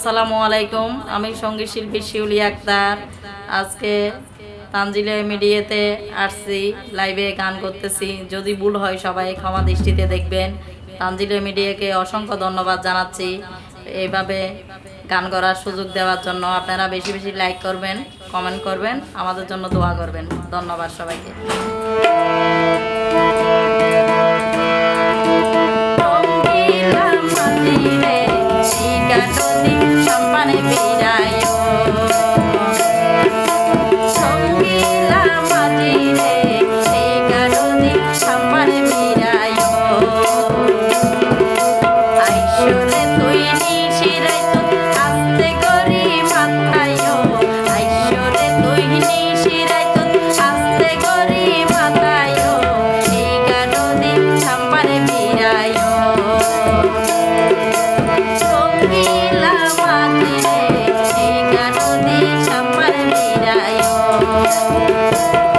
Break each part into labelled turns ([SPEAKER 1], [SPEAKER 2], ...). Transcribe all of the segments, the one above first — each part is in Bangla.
[SPEAKER 1] আসসালামু আলাইকুম। আমি সংগীত শিল্পী শিউলি আক্তার। আজকে তানজিলা মিডিয়াতে আসছি, লাইভে গান করতেছি। যদি ভুল হয় সবাই ক্ষমা দৃষ্টিতে দেখবেন। তানজিলা মিডিয়াকে অসংখ্য ধন্যবাদ জানাচ্ছি এইভাবে গান করার সুযোগ দেওয়ার জন্য। আপনারা বেশি বেশি লাইক করবেন, কমেন্ট করবেন, আমাদের জন্য দোয়া করবেন। ধন্যবাদ সবাইকে। শিকা নদী সম্পানে বিরাই Música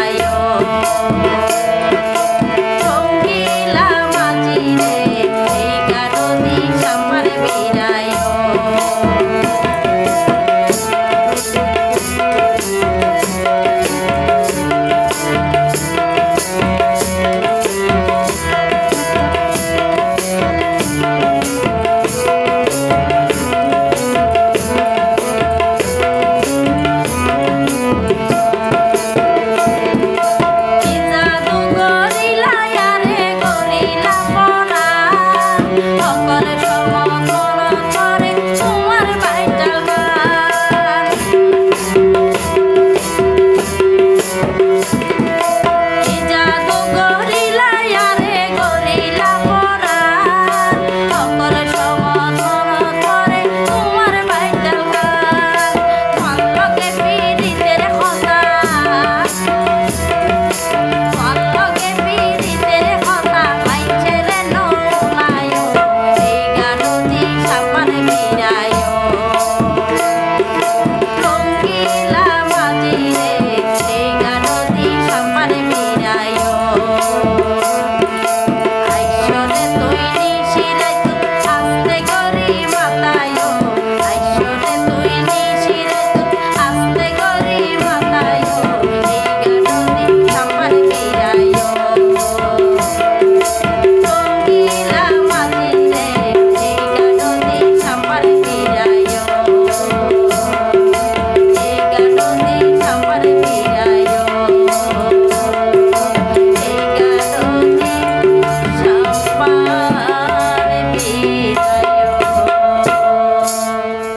[SPEAKER 1] যায়